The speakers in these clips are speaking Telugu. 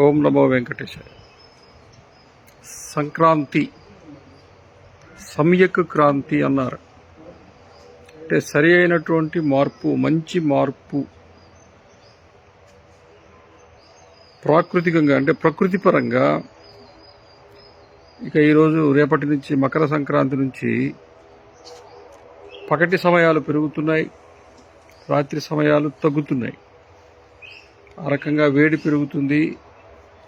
ఓం నమో వెంకటేశాయ. సంక్రాంతి సమ్యక్ క్రాంతి అన్నారు. అంటే సరి అయినటువంటి మార్పు మంచి మార్పు ప్రాకృతికంగా అంటే ప్రకృతి పరంగా ఇక ఈరోజు రేపటి నుంచి మకర సంక్రాంతి నుంచి పగటి సమయాలు పెరుగుతున్నాయి రాత్రి సమయాలు తగ్గుతున్నాయి. ఆ రకంగా వేడి పెరుగుతుంది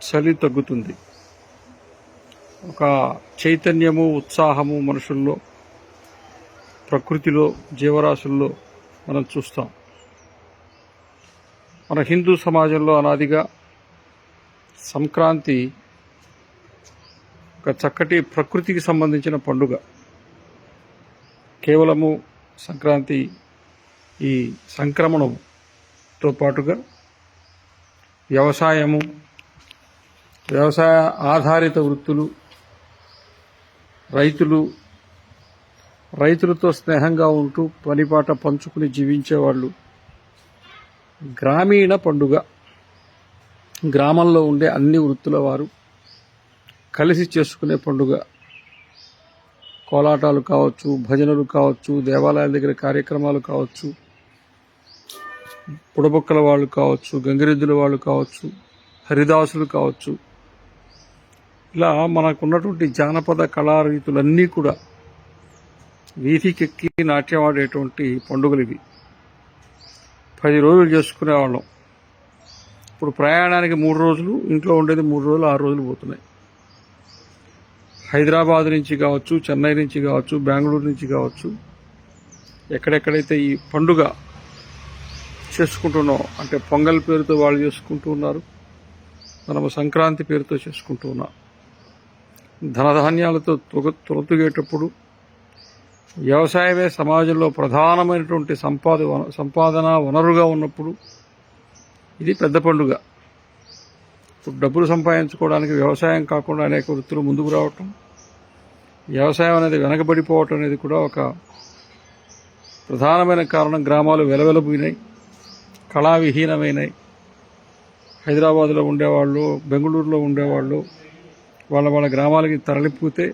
చలి తగ్గుతుంది. ఒక చైతన్యము ఉత్సాహము మనుషుల్లో ప్రకృతిలో జీవరాశుల్లో మనం చూస్తాం. మన హిందూ సమాజంలో అనాదిగా సంక్రాంతి ఒక చక్కటి ప్రకృతికి సంబంధించిన పండుగ. కేవలము సంక్రాంతి ఈ సంక్రమణంతో పాటుగా వ్యవసాయము వ్యవసాయ ఆధారిత వృత్తులు రైతులు రైతులతో స్నేహంగా ఉంటూ పనిపాట పంచుకుని జీవించేవాళ్ళు. గ్రామీణ పండుగ. గ్రామంలో ఉండే అన్ని వృత్తుల వారు కలిసి చేసుకునే పండుగ. కోలాటాలు కావచ్చు భజనలు కావచ్చు దేవాలయాల దగ్గర కార్యక్రమాలు కావచ్చు పుడబొక్కల వాళ్ళు కావచ్చు గంగిరెద్దుల వాళ్ళు కావచ్చు హరిదాసులు కావచ్చు ఇలా మనకున్నటువంటి జానపద కళారీతులన్నీ కూడా వీధికెక్కి నాట్యం ఆడేటువంటి పండుగలు ఇవి. పది రోజులు చేసుకునేవాళ్ళం ఇప్పుడు ప్రయాణానికి మూడు రోజులు ఇంట్లో ఉండేది మూడు రోజులు ఆరు రోజులు పోతున్నాయి. హైదరాబాద్ నుంచి కావచ్చు చెన్నై నుంచి కావచ్చు బెంగళూరు నుంచి కావచ్చు ఎక్కడెక్కడైతే ఈ పండుగ చేసుకుంటున్నాం అంటే పొంగల్ పేరుతో వాళ్ళు చేసుకుంటూ ఉన్నారు మనము సంక్రాంతి పేరుతో చేసుకుంటూ ఉన్నాం. ధనధాన్యాలతో తొగ తొలతుగేటప్పుడు వ్యవసాయమే సమాజంలో ప్రధానమైనటువంటి సంపాద సంపాదన వనరుగా ఉన్నప్పుడు ఇది పెద్ద పండుగ. ఇప్పుడు డబ్బులు సంపాదించుకోవడానికి వ్యవసాయం కాకుండా అనేక వృత్తులు ముందుకు రావటం వ్యవసాయం అనేది వెనకబడిపోవటం అనేది కూడా ఒక ప్రధానమైన కారణం. గ్రామాలు వెలవెలబోయినాయి కళావిహీనమైనాయి. హైదరాబాద్లో ఉండేవాళ్ళు బెంగళూరులో ఉండేవాళ్ళు వాళ్ళ వాళ్ళ గ్రామాలకి తరలిపోతే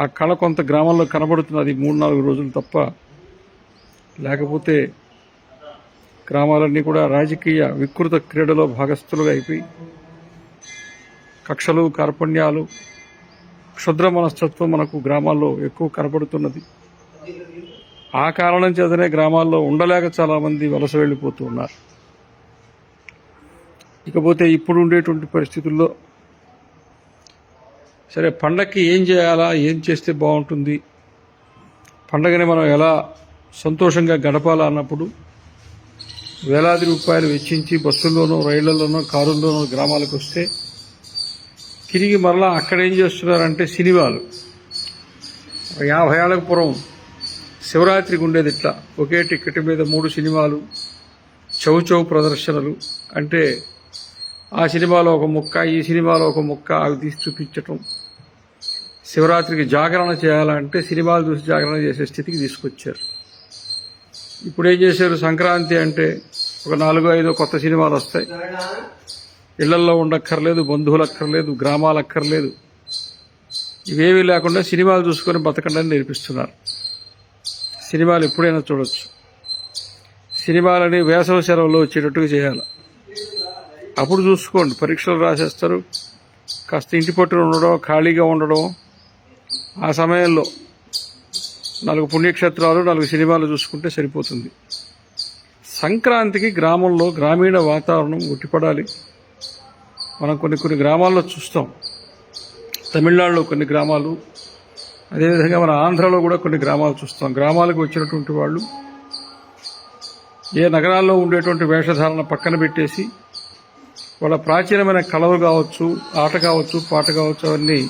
ఆ కళ కొంత గ్రామంలో కనబడుతున్నది మూడు నాలుగు రోజులు తప్ప. లేకపోతే గ్రామాలన్నీ కూడా రాజకీయ వికృత క్రీడలో భాగస్థులుగా అయిపోయి కక్షలు కార్పణ్యాలు క్షుద్ర మనస్తత్వం మనకు గ్రామాల్లో ఎక్కువ కనపడుతున్నది ఆ కారణం చేతనే గ్రామాల్లో ఉండలేక చాలామంది వలస వెళ్ళిపోతూ ఉన్నారు ఇకపోతే ఇప్పుడు ఉండేటువంటి పరిస్థితుల్లో సరే పండగకి ఏం చేయాలా? ఏం చేస్తే బాగుంటుంది? పండగని మనం ఎలా సంతోషంగా గడపాలా అన్నప్పుడు వేలాది రూపాయలు వెచ్చించి బస్సుల్లోనో రైళ్ళలోనో కారుల్లోనో గ్రామాలకు వస్తే తిరిగి మరలా అక్కడ ఏం చేస్తున్నారంటే సినిమాలు. యాభై ఏళ్ళకు పూర్వం శివరాత్రికి ఉండేది ఇట్లా. ఒకే టికెట్ మీద మూడు సినిమాలు చౌ చౌ ప్రదర్శనలు. అంటే ఆ సినిమాలో ఒక ముక్క ఈ సినిమాలో ఒక ముక్క అవి తీసి చూపించటం. శివరాత్రికి జాగరణ చేయాలంటే సినిమాలు చూసి జాగరణ చేసే స్థితికి తీసుకొచ్చారు. ఇప్పుడు ఏం చేశారు సంక్రాంతి అంటే ఒక నాలుగు ఐదో కొత్త సినిమాలు వస్తాయి. ఇళ్ళల్లో ఉండక్కర్లేదు బంధువులు అక్కర్లేదు గ్రామాలు అక్కర్లేదు ఇవేమీ లేకుండా సినిమాలు చూసుకొని బతకండి అని నేర్పిస్తున్నారు. సినిమాలు ఎప్పుడైనా చూడొచ్చు. సినిమాలని వేసవ సెలవులో వచ్చేటట్టుగా చేయాలి. అప్పుడు చూసుకోండి. పరీక్షలు రాసేస్తారు. కాస్త ఇంటి పట్టున ఉండడం ఖాళీగా ఉండడం ఆ సమయంలో నాలుగు పుణ్యక్షేత్రాలు నాలుగు సినిమాలు చూసుకుంటే సరిపోతుంది. సంక్రాంతికి గ్రామంలో గ్రామీణ వాతావరణం ఉట్టిపడాలి. మనం కొన్ని కొన్ని గ్రామాల్లో చూస్తాం. తమిళనాడులో కొన్ని గ్రామాలు అదేవిధంగా మన ఆంధ్రలో కూడా కొన్ని గ్రామాలు చూస్తాం. గ్రామాలకు వచ్చినటువంటి వాళ్ళు ఏ నగరాల్లో ఉండేటువంటి వేషధారణ పక్కన పెట్టేసి వాళ్ళ ప్రాచీనమైన కళలు కావచ్చు ఆట కావచ్చు పాట కావచ్చు అవన్నీ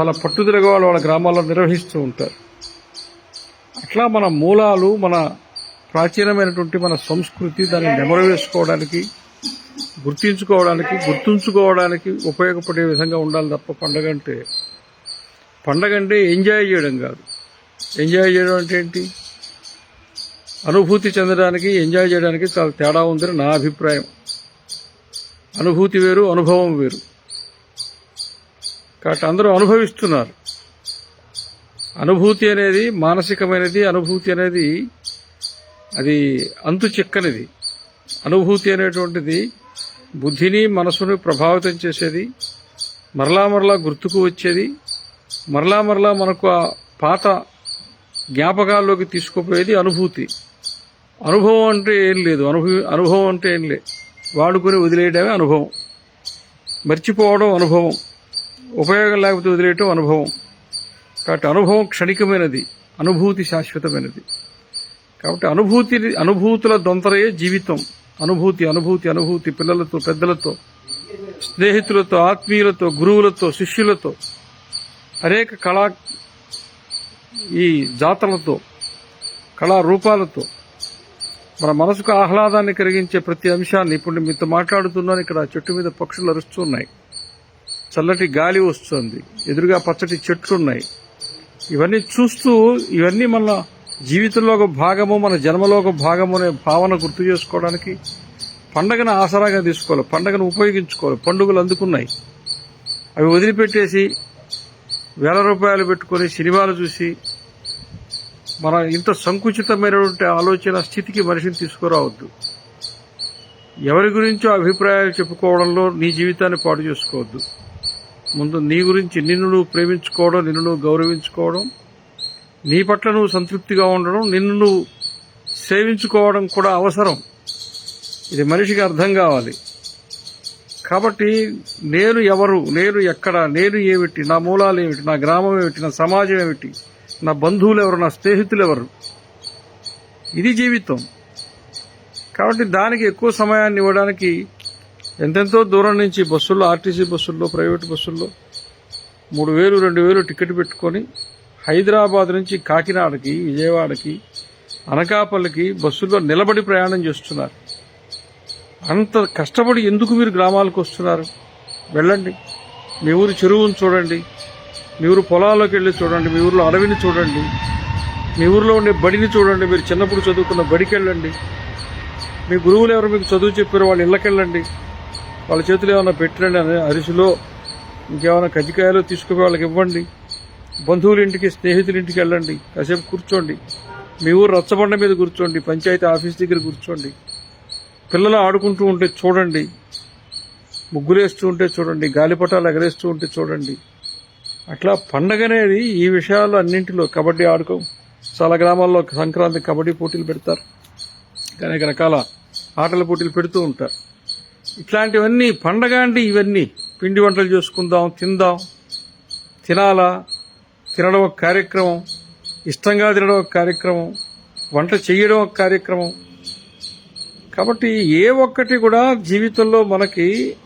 చాలా పట్టుదలగా వాళ్ళు వాళ్ళ గ్రామాల్లో నిర్వహిస్తూ ఉంటారు. అట్లా మన మూలాలు మన ప్రాచీనమైనటువంటి మన సంస్కృతి దాన్ని నెమరవేసుకోవడానికి గుర్తించుకోవడానికి గుర్తుంచుకోవడానికి ఉపయోగపడే విధంగా ఉండాలి తప్ప పండగ అంటే పండగ అంటే ఎంజాయ్ చేయడం కాదు. ఎంజాయ్ చేయడం అంటే ఏంటి? అనుభూతి చెందడానికి ఎంజాయ్ చేయడానికి చాలా తేడా ఉందని నా అభిప్రాయం. అనుభూతి వేరు అనుభవం వేరు. కాబట్టి అందరూ అనుభవిస్తున్నారు. అనుభూతి అనేది మానసికమైనది అనుభూతి అనేది అది అంతు చిక్కనిది. అనుభూతి అనేటువంటిది బుద్ధిని మనసుని ప్రభావితం చేసేది మరలా మరలా గుర్తుకు వచ్చేది మరలా మరలా మనకు ఆ పాత జ్ఞాపకాల్లోకి తీసుకుపోయేది అనుభూతి. అనుభవం అంటే ఏం లేదు. అనుభవ అనుభవం అంటే ఏం లేదు వాడుకొని వదిలేయడమే అనుభవం. మర్చిపోవడం అనుభవం. ఉపయోగం లేకపోతే వదిలేయటం అనుభవం. కాబట్టి అనుభవం క్షణికమైనది అనుభూతి శాశ్వతమైనది. కాబట్టి అనుభూతి అనుభూతుల దొంతరయే జీవితం. అనుభూతి అనుభూతి అనుభూతి పిల్లలతో పెద్దలతో స్నేహితులతో ఆత్మీయులతో గురువులతో శిష్యులతో అనేక కళా ఈ జాతరలతో కళారూపాలతో మన మనసుకు ఆహ్లాదాన్ని కలిగించే ప్రతి అంశాన్ని ఇప్పుడు మీతో మాట్లాడుతున్నాను. ఇక్కడ చెట్టు మీద పక్షులు అరుస్తున్నాయి చల్లటి గాలి వస్తుంది. ఎదురుగా పచ్చటి చెట్లు ఉన్నాయి ఇవన్నీ చూస్తూ ఇవన్నీ మన జీవితంలో ఒక భాగము మన జన్మలో ఒక భాగము అనే భావన గుర్తు చేసుకోవడానికి పండగను ఆసరాగా తీసుకోవాలి. పండగను ఉపయోగించుకోవాలి. పండుగలు అందుకున్నాయి. అవి వదిలిపెట్టేసి వేల రూపాయలు పెట్టుకొని సినిమాలు చూసి మన ఇంత సంకుచితమైనటువంటి ఆలోచన స్థితికి మనిషిని తీసుకురావద్దు. ఎవరి గురించో అభిప్రాయాలు చెప్పుకోవడంలో నీ జీవితాన్ని పాడు చేసుకోవద్దు. ముందు నీ గురించి నిన్ను నువ్వు ప్రేమించుకోవడం నిన్ను నువ్వు గౌరవించుకోవడం నీ పట్ల నువ్వు సంతృప్తిగా ఉండడం నిన్ను నువ్వు సేవించుకోవడం కూడా అవసరం. ఇది మనిషికి అర్థం కావాలి. కాబట్టి నేను ఎవరు నేను ఎక్కడ నేను ఏమిటి నా మూలాలు ఏమిటి నా గ్రామం ఏమిటి నా సమాజం ఏమిటి నా బంధువులు ఎవరు నా స్నేహితులు ఎవరు? ఇది జీవితం. కాబట్టి దానికి ఎక్కువ సమయాన్ని ఇవ్వడానికి ఎంతెంతో దూరం నుంచి బస్సుల్లో ఆర్టీసీ బస్సుల్లో ప్రైవేట్ బస్సుల్లో మూడు వేలు రెండు వేలు టికెట్ పెట్టుకొని హైదరాబాద్ నుంచి కాకినాడకి విజయవాడకి అనకాపల్లికి బస్సుల్లో నిలబడి ప్రయాణం చేస్తున్నారు. అంత కష్టపడి ఎందుకు మీరు గ్రామాలకు వస్తున్నారు? వెళ్ళండి. మీ ఊరు చెరువును చూడండి. మీ ఊరు పొలాల్లోకి వెళ్ళి చూడండి. మీ ఊరిలో అడవిని చూడండి. మీ ఊరిలో ఉండే బడిని చూడండి. మీరు చిన్నప్పుడు చదువుకున్న బడికి వెళ్ళండి మీ గురువులు ఎవరు మీకు చదువు చెప్పారు వాళ్ళ ఇళ్ళకెళ్ళండి. వాళ్ళ చేతులు ఏమైనా పెట్టండి అని అరిసిలో ఇంకేమైనా కజ్జికాయలు తీసుకుపోయి వాళ్ళకి ఇవ్వండి. బంధువుల ఇంటికి స్నేహితుల ఇంటికి వెళ్ళండి. కాసేపు కూర్చోండి. మీ ఊరు రచ్చబండ మీద కూర్చోండి. పంచాయతీ ఆఫీస్ దగ్గర కూర్చోండి. పిల్లలు ఆడుకుంటూ ఉంటే చూడండి. ముగ్గులేస్తూ ఉంటే చూడండి. గాలిపటాలు ఎగరేస్తూ ఉంటే చూడండి. అట్లా పండగ అనేది ఈ విషయాలు అన్నింటిలో కబడ్డీ ఆడుకో చాలా గ్రామాల్లో సంక్రాంతి కబడ్డీ పోటీలు పెడతారు. అనేక రకాల ఆటల పోటీలు పెడుతూ ఉంటారు. ఇట్లాంటివన్నీ పండగ అండి ఇవన్నీ. పిండి వంటలు చేసుకుందాం తిందాం. తినాలా? తినడం ఒక కార్యక్రమం. ఇష్టంగా తినడం ఒక కార్యక్రమం. వంట చేయడం ఒక కార్యక్రమం. కాబట్టి ఏ ఒక్కటి కూడా జీవితంలో మనకి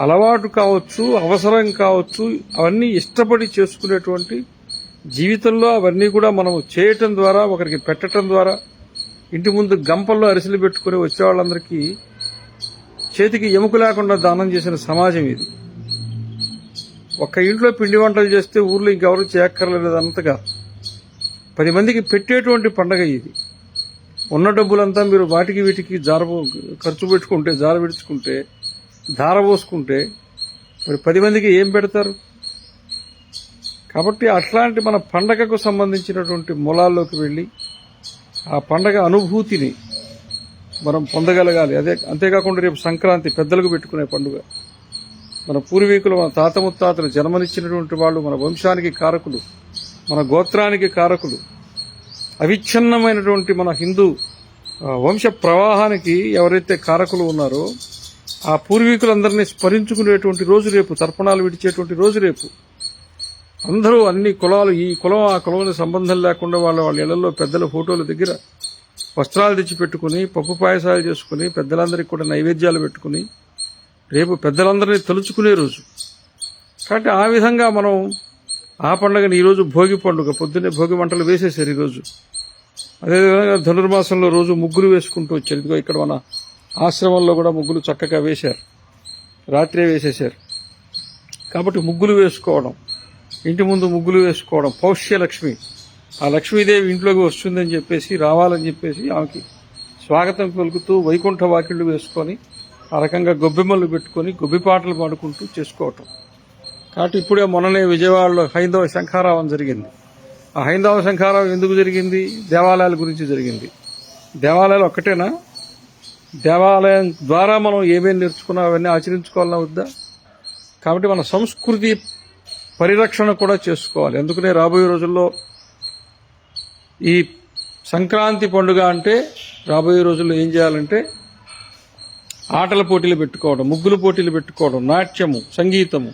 అలవాటు కావచ్చు అవసరం కావచ్చు అవన్నీ ఇష్టపడి చేసుకునేటువంటి జీవితంలో అవన్నీ కూడా మనం చేయటం ద్వారా ఒకరికి పెట్టడం ద్వారా ఇంటి ముందు గంపల్లో అరిసెలు పెట్టుకుని వచ్చే వాళ్ళందరికీ చేతికి ఎముక లేకుండా దానం చేసిన సమాజం ఇది. ఒక్క ఇంట్లో పిండి వంటలు చేస్తే ఊర్లో ఇంకెవరు చేయక్కర్లేదు అంతగా పది మందికి పెట్టేటువంటి పండగ ఇది. ఉన్న డబ్బులంతా మీరు వాటికి వీటికి జారబో ఖర్చు పెట్టుకుంటే జారబెడుచుకుంటే ధారబోసుకుంటే పోసుకుంటే మరి పది మందికి ఏం పెడతారు? కాబట్టి అట్లాంటి మన పండగకు సంబంధించినటువంటి మూలాల్లోకి వెళ్ళి ఆ పండగ అనుభూతిని మనం పొందగలగాలి. అదే అంతేకాకుండా రేపు సంక్రాంతి పెద్దలకు పెట్టుకునే పండుగ. మన పూర్వీకులు మన తాత ముత్తాతలు జన్మనిచ్చినటువంటి వాళ్ళు మన వంశానికి కారకులు మన గోత్రానికి కారకులు. అవిచ్ఛిన్నమైనటువంటి మన హిందూ వంశ ప్రవాహానికి ఎవరైతే కారకులు ఉన్నారో ఆ పూర్వీకులందరినీ స్మరించుకునేటువంటి రోజు రేపు తర్పణాలు విడిచేటువంటి రోజు రేపు. అందరూ అన్ని కులాలు ఈ కులం ఆ కులం సంబంధం లేకుండా వాళ్ళ వాళ్ళ ఇళ్ళలో పెద్దల ఫోటోల దగ్గర వస్త్రాలు తెచ్చి పెట్టుకుని పప్పు పాయసాలు చేసుకుని పెద్దలందరికీ కూడా నైవేద్యాలు పెట్టుకుని రేపు పెద్దలందరినీ తలుచుకునే రోజు. కాబట్టి ఆ విధంగా మనం ఆ పండుగని ఈరోజు భోగి పండుగ పొద్దున్నే భోగి మంటలు వేసేసారు ఈరోజు. అదేవిధంగా ధనుర్మాసంలో రోజు ముగ్గులు వేసుకుంటూ వచ్చారు. ఇదిగో ఇక్కడ మన ఆశ్రమంలో కూడా ముగ్గులు చక్కగా వేశారు. రాత్రే వేసేశారు. కాబట్టి ముగ్గులు వేసుకోవడం ఇంటి ముందు ముగ్గులు వేసుకోవడం పౌష్యలక్ష్మి. ఆ లక్ష్మీదేవి ఇంట్లోకి వస్తుందని చెప్పేసి రావాలని చెప్పేసి ఆమెకి స్వాగతం పలుకుతూ వైకుంఠ వాకిళ్ళు వేసుకొని ఆ రకంగా గొబ్బెమ్మలు పెట్టుకొని గొబ్బి పాటలు పాడుకుంటూ చేసుకోవటం. కాబట్టి ఇప్పుడే మొన్ననే విజయవాడలో హైందవ శంఖారావం జరిగింది. ఆ హైందవ శంఖారావం ఎందుకు జరిగింది? దేవాలయాల గురించి జరిగింది. దేవాలయాలు ఒక్కటేనా? దేవాలయం ద్వారా మనం ఏమేమి నేర్చుకున్నా అవన్నీ ఆచరించుకోవాలన్నా వద్దా? కాబట్టి మన సంస్కృతి పరిరక్షణ కూడా చేసుకోవాలి. ఎందుకనే రాబోయే రోజుల్లో ఈ సంక్రాంతి పండుగ అంటే రాబోయే రోజుల్లో ఏం చేయాలంటే ఆటల పోటీలు పెట్టుకోవడం ముగ్గులు పోటీలు పెట్టుకోవడం నాట్యము సంగీతము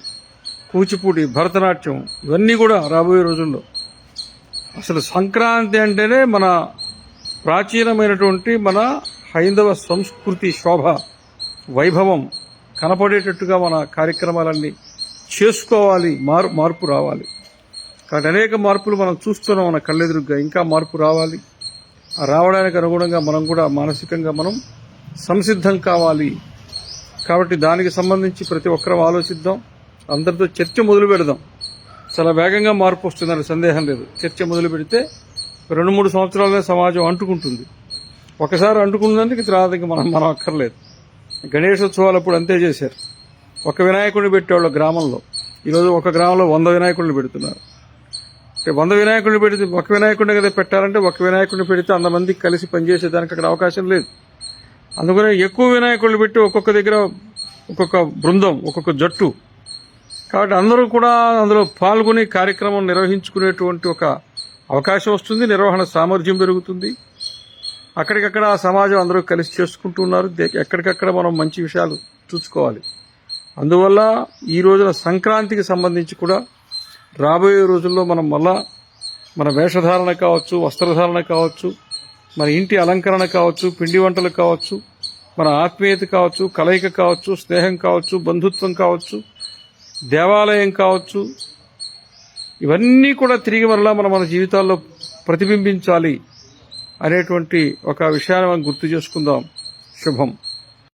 కూచిపూడి భరతనాట్యం ఇవన్నీ కూడా రాబోయే రోజుల్లో. అసలు సంక్రాంతి అంటేనే మన ప్రాచీనమైనటువంటి మన హైందవ సంస్కృతి శోభ వైభవం కనపడేటట్టుగా మన కార్యక్రమాలన్నీ చేసుకోవాలి మార్ మార్పు రావాలి. కాబట్టి అనేక మార్పులు మనం చూస్తున్నాం మన కళ్ళెదురుగ్గా. ఇంకా మార్పు రావాలి. ఆ రావడానికి అనుగుణంగా మనం కూడా మానసికంగా మనం సంసిద్ధం కావాలి. కాబట్టి దానికి సంబంధించి ప్రతి ఒక్కరం ఆలోచిద్దాం. అందరితో చర్చ మొదలు పెడదాం. చాలా వేగంగా మార్పు వస్తుందని సందేహం లేదు. చర్చ మొదలు పెడితే రెండు మూడు సంవత్సరాలనే సమాజం అంటుకుంటుంది. ఒకసారి అంటుకున్నందుకు తర్వాత మనం మనం అక్కర్లేదు. గణేశోత్సవాలు అప్పుడు అంతే చేశారు. ఒక వినాయకుడిని పెట్టేవాళ్ళు గ్రామంలో. ఈరోజు ఒక గ్రామంలో వంద వినాయకుడిని పెడుతున్నారు. వంద వినాయకుడిని పెడితే ఒక వినాయకుడిని కదా పెట్టాలంటే ఒక వినాయకుడిని పెడితే అంతమంది కలిసి పనిచేసేదానికి అక్కడ అవకాశం లేదు. అందుకనే ఎక్కువ వినాయకుడిని పెట్టి ఒక్కొక్క దగ్గర ఒక్కొక్క బృందం ఒక్కొక్క జట్టు. కాబట్టి అందరూ కూడా అందులో పాల్గొని కార్యక్రమం నిర్వహించుకునేటువంటి ఒక అవకాశం వస్తుంది నిర్వహణ సామర్థ్యం పెరుగుతుంది. అక్కడికక్కడ సమాజం అందరూ కలిసి చేసుకుంటున్నారు ఉన్నారు. ఎక్కడికక్కడ మనం మంచి విషయాలు చూసుకోవాలి. అందువల్ల ఈ రోజున సంక్రాంతికి సంబంధించి కూడా రాబోయే రోజుల్లో మనం మళ్ళా మన వేషధారణ కావచ్చు వస్త్రధారణ కావచ్చు మన ఇంటి అలంకరణ కావచ్చు పిండి వంటలు కావచ్చు మన ఆత్మీయత కావచ్చు కలయిక కావచ్చు స్నేహం కావచ్చు బంధుత్వం కావచ్చు దేవాలయం కావచ్చు ఇవన్నీ కూడా తిరిగి మరలా మనం మన జీవితాల్లో ప్రతిబింబించాలి అనేటువంటి ఒక విషయాన్ని మనం గుర్తు చేసుకుందాం. శుభం.